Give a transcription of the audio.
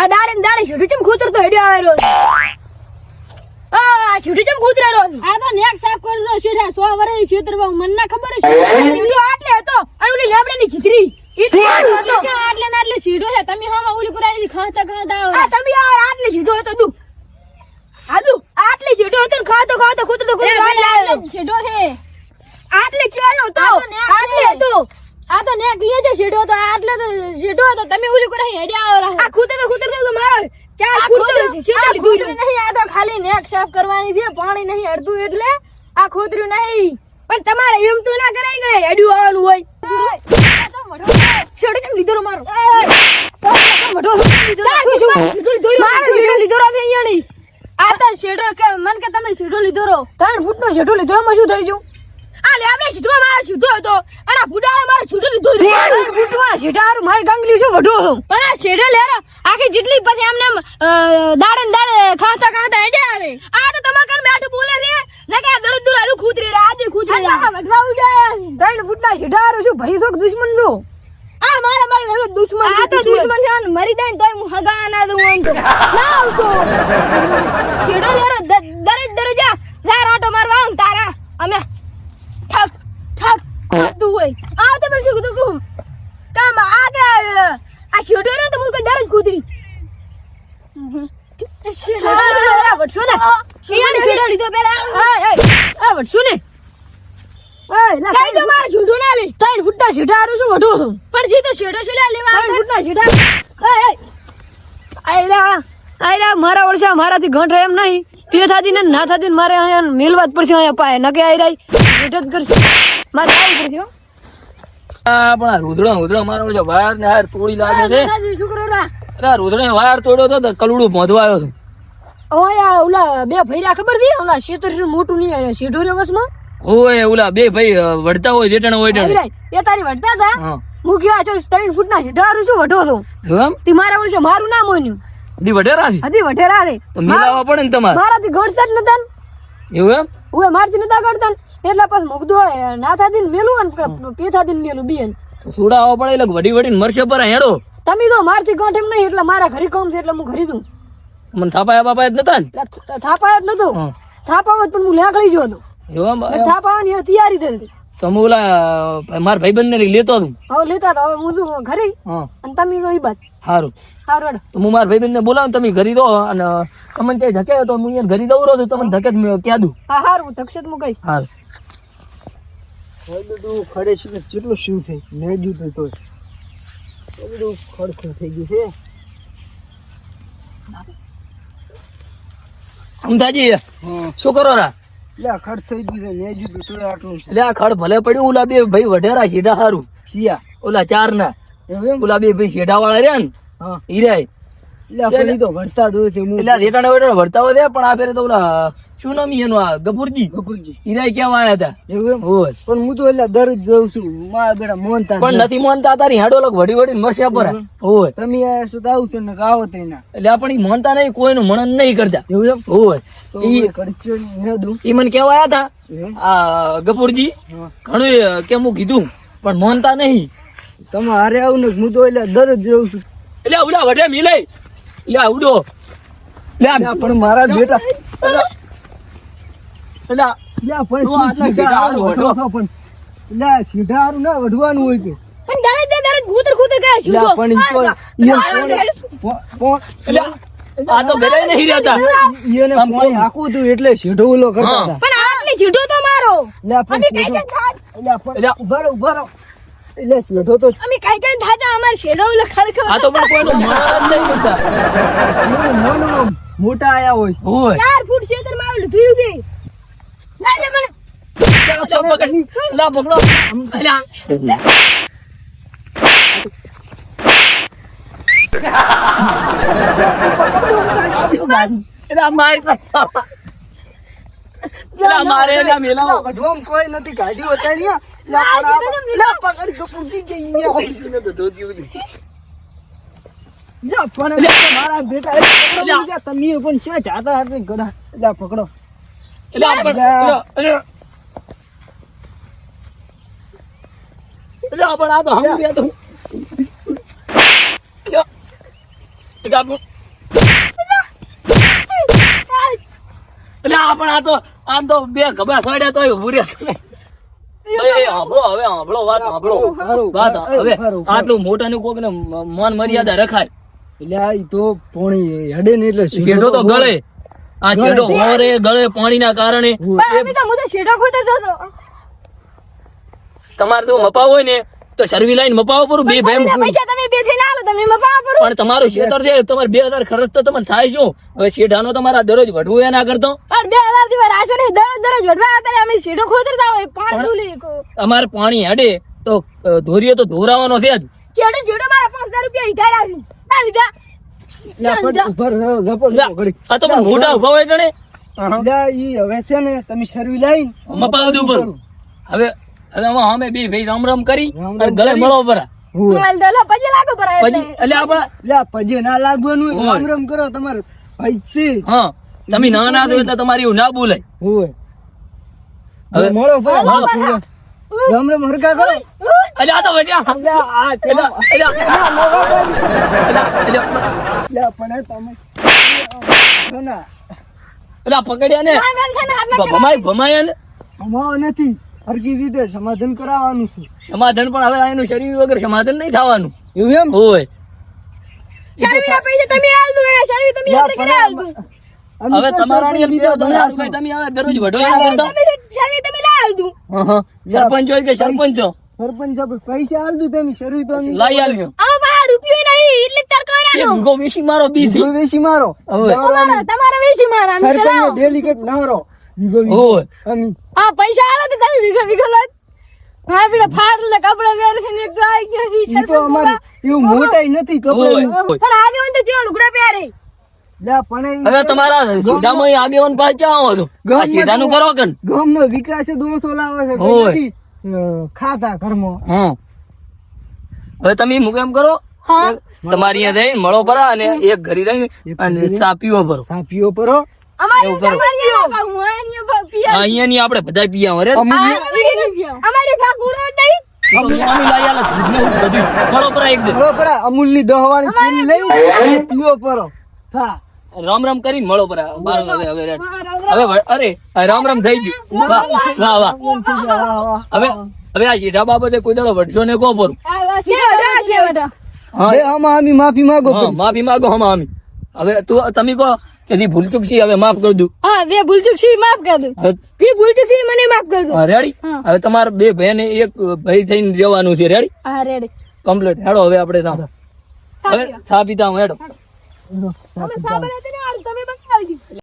આ દાડે ને દાડે છૂટું ચમ ખૂતર તો હેડ્યો આવેલો આ છૂટું ચમ ખૂતરેલો આ તો નેક સાફ કરી રહ્યો છે સો વર્ષ બહુ મને ના ખબર છે સીધો આટલે હતો અને ઓલી લેબડાની ની છીતરી આટલો ના આટલે સીધો છે તમે હા ઓલી કરાવી ખાતા ખાતા આ તમે આ આટલે સીધો હતો તું આદુ આટલે છીટો હતો ને ખાતો ખાતો કૂતરો કૂતરો આટલે આવ્યો. છે આટલે આ તો આટલે. હતો. આ તો નેક લીએ છે સીધો તો આટલે તો સીધો તો તમે ઉલી કરે હેડ્યા આવો આ ખૂતરતો ખૂતરતો તો મારો ચાર ખૂતરો છે સીધા લીધું ખોતરું નહીં આ તો ખાલી નેક સાફ કરવાની છે પાણી નહીં અડધું એટલે આ ખોતર્યું નહીં. પણ તમારે એમ તો ના કરાય ગયે હેડ્યું આવવાનું હોય. છેડો કેમ લીધો મારો શેડો. આ તો શેડો કે મન કે તમે શેડો લીધો રો ત્રણ ફૂટનો શેડો લીધો એમાં શું થઈ ગયું? લેબડે સીધો મારો સીધો હતો અને આ બુડાએ મારો છૂટો લીધો રહ્યો. ત્રણ ફૂટમાં શેડા હારું મારી ગંગલી શું વઢો છો પણ આ શેડો લેરો આખી જેટલી પછી દાડે ને દાડે ખાતા ખાતા હેડે આવે. આ તો તમારા ઘર બેઠું બોલે છે. ને કે આ દરરોજ દરરોજ ખૂતરી રહ્યા આજે ખૂતરી આ રહ્યા વઢવા ઉડાયા છે. ત્રણ ફૂટના શું ભાઈ થોક દુશ્મન છો આ મારા મારા દુશ્મન આ તો દુશ્મન છે મરી જાય ને તોય હું હગા ના દઉં તો ના આવતો શેડો લેરો દ- દરરોજ દરરોજ જા જા રાટો મારવા આવું ને તારા અમે ઠક ઠક કરતું હોય આ તો પણ શું કીધું કહું કામ આગળ આ સીધો રહ્યો તો હું કોઈ દરરોજ ખૂતરી વટશો ને? શિયાળી શેડો લીધો પેલા એ ને? કઈ તો મારો છૂટો ના લે. ત્રણ ફૂટના શેડા હારું શું વઢો છો પણ સીધો શેડો શું લેવા ત્રણ ફૂટના શેડા આયરા આયરા મારા વર્ષા મારાથી ઘંટ એમ નહીં. પે થાતી ને ના થાતી મારે અહીંયા મેલવા જ પડશે અહીંયા પાય. નકે આયરા ભેટ જ કરશે. મારે આવવું પડશે હો. પણ આ રુદ્રો રુદ્રો મારો ઓલો વાર ને હાર તોડી લાગે છે. શું કરો રા? રુદ્રો વાયર તોડ્યો તો તો કલડું ભોંધવા આવ્યો છું ઓય ઓલા બે ભૈરા ખબર હતી? ઓલા શેતર મોટું નહીં આવ્યા શેઢો રે વસમાં ઓય ઓલા બે ભાઈ વડતા હોય જેટણ હોય ટેણે. એ તારી વડતા હતા? હું. કહેવા છો ત્રણ ફૂટના શેઠા હારું શું વઢો છો? એમ? તી મારા વર્ષે મારું નામ હોય દી વઢેરા થી હજી વઢેરા રે તો મિલાવા પડે ને તમારે. મારાથી ગણતા જ નતા ને. એવું એમ? ઉવે મારથી નતા ને. એટલે પછી મુકદો ના થાતી ને મેલું અને પ- પે ને મેલું બીન સુડાવા પડે એટલે વડી વડીને મરશે પર હેડો. તમે તો મારથી ગંઠ એમ નહીં એટલે મારા ઘરે કામ છે એટલે હું ઘરે છું મને થાપાયા બાપાયા જ નતા ને? થાપાયા જ નતો. થાપાવો પણ હું લેકળી ગયો હતો. એવા થાપાવાની તૈયારી થઈ હતી. તો હું ઓલા મારા ભાઈબંધ ને લેતો હતું. હવે લેતા હતા હવે હું ઘરે. અને તમે તો એ બાદ સારું સારું તો હું મારા ભાઈબંધ ને બોલાવું તમે ઘરી દો અને તમને ત્યાં ધકે તો હું અહીંયા ઘરી દઉં તો તમને ધકે જ મેં ક્યાં દઉં? હા હારું હું ધક્ષત હું કહીશ સારું બધું ખડે છે કેટલું શું થઈ મેં જુતું તો બધું ખડખડ થઈ ગયું છે. હા. શું કરો રા? એટલે ખડ થઈ ગયું છે મેં જુતું તો આટલું છે. ખડ ભલે પડ્યું ઓલા બે ભાઈ વઢેરા શેઢા હારું. ચિયા ઓલા ચાર ના ઓલા બે ભાઈ શેઢા વાળા રહ્યા ને હા. હીરાય એટલે તો ઘટતા દોય છે એટલે રેટાણા વેટાણા ભરતા હોય પણ આ ફેરે તો ઓલા શું નામ એનું આ? ગફુરજી? ગફુરજી. હીરાય કેવા આવ્યા હતા. એવું એમ? હોય પણ હું તો એટલે દરરોજ જઉં છું. મારા બેટા મોનતા પણ નથી મોનતા તારી હાડો લગ વડી વડી મસ્યા પર. હોય તમે આ શું આવું છો ને આવો તો ના એટલે આ મોનતા નહીં કોઈનું મનન નહીં કરતા. એવું એમ? હોય ઈ ખર્ચો મેં દઉં. ઈ મને કેવા આવ્યા હતા આ ગફુરજી ઘણું કેમ હું કીધું પણ માનતા નહીં. તમે હારે આવું ને હું તો એટલે દરરોજ જઉં છું. એટલે ઉડા વઢે મિલે. એટલે આવડો પણ મારા બેટા હારું ના વઢવાનું હોય છે પણ એટલે પણ આ- તો ઘરે નહીં રહેતા. પાણી સીધો ઉલો કરતા હતા. પણ આટલે છૂટો તો મારો. એટલે પણ અમે કઈ સીધો- કઈ થાત. એટલે આ પણ ઊભા રહો, ઊભા રહો. એટલે સીધો તો અમે કઈ કઈ થાતા અમાર શેડો ઓલો ખડખડ આ તો પણ કોઈનું મનન નહીં કરતા મોનો મોટા આયા હોય. હોય. ચાર ફૂટ છેતરમાં આવેલું થયું છે કોઈ નથી આ- એટલે આ પકડી તો પૂછી જઈએ મારા બેટા તમે પણ છે જાતા. એટલે પકડો. એટલે આપણે એટલે આપણે આ તો હમ રહ્યા તો એટલે આપણે એટલે આપણે આ તો આમ તો બે ગભા સડ્યા તો ઉર્યા મોટા નું કોક ને મન મર્યાદા રખાય. એટલે તો પોણી હડે ને એટલે તો ગળે. આ છેડો હોરે ગળે પાણીના કારણે. તમારે તો મપાવ હોય ને તો સર્વી લાઈન મપાવો પડું બે ભેમ પૈસા તમે બેથી ના લો તમે મપાવો પર. પણ તમારું ખેતર છે તમારે બે હજાર ખર્ચ તો તમને થાય શું? હવે શેઢાનો તમારા દરરોજ વઢવું એના કરતો? પણ બે હજારથી રાશે ને દરરોજ દરરોજ વડવા અત્યારે અમે શેઢો ખોતરતા હોય પાણી ડૂલી અમારે પાણી હડે તો ધોરીયો ધોરીએ તો ધોરાવાનો છે જ. ચેડો ચેડો મારા પાંચ હજાર રૂપિયા ઈધાર આવી. ના લીધા. આ તો મોટા ઊભા હોય જણે. હવે છે ને તમે શરવી લાઈન મપાવ દઉં હવે હવે અમે બે ભાઈ રામ રામ કરી અને ગળે મળો પર ના તમારે હા. તમે નાના છો એટલે તમારી એવું ના બોલાય. રામ હરકા કરો. અલે આ તો બેટા આ તે અલે પણ તમે ના, અલે પકડ્યા ને? ને ભમાય ભમાયા ને? ભમાવા નથી. હરકી રીતે સમાધાન કરાવવાનું છે. સમાધાન પણ હવે આ એનું શરીર વગર સમાધાન નહીં થવાનું. એવું એમ? હોય પૈસા તમે તમે આપણે હવે તો તમારા બીજા તમે તમે હવે દરરોજ વઢવા કરતા? તમે તમે ના આલ દો હા, હા. સરપંચ હોય કે સરપંચ? સરપંચ પૈસા આલ દઉં તમે તો રૂપિયો નહીં એટલે તાર મારો બી છે વીઘો વેચી મારો હવે. તમારા અમે કરાવો ડેલિકેટ નારો હા પૈસા આલો તો તમે વીઘો વીઘો લો. મારા પેલા ફાટલે કપડા વેર એક તો ગયો ઈ તો અમારે એવું મોટાઈ નથી કપડા. પણ આજે હોય તો કેવા લુગડા પહેરે લે પણ હવે તમારા સીધામાં આગેવાન પાસે ક્યાં આવો છો? સીધાનું કરો કન ગામનો વિકાસ દોસો લાવે છે કોઈ હોય. નથી, અ, ખાતા ઘરમાં. હા. હવે તમે હું કેમ કરો? તમારી અહીંયા જઈને મળો પરા અને એક ઘરી રહીને અને સાપીઓ ભરો. સાપીઓ ભરો. અહીંયા પિયા આપણે બધા પીયા ને અમૂલની દહવાની લઈ પરો હા રામ રામ કરી મળો પર હવે હવે હવે અરે રામ રામ થઈ ગયું. વાહ વાહ વાહ. હવે હવે આ હીરા બાબતે કોઈ દાડો વઢશો ને પરું આમાં આમી માફી માંગો માફી માંગો હમ આમી. હવે તું તમે કહો કે જી ભૂલ ચૂક છે હવે માફ કરી દઉં. હા બે ભૂલચૂક છે માફ કર દઉં. એ ભૂલચૂક છે મને માફ કર દો રેડી? હવે તમારે બે ભાઈ એક ભાઈ થઈને રહેવાનું છે રેડી? હા રેડી. કમ્પ્લીટ. હેડો હવે આપણે સામે હવે સા પીતા હું હેડો. സമരത്തിന് അടുത്ത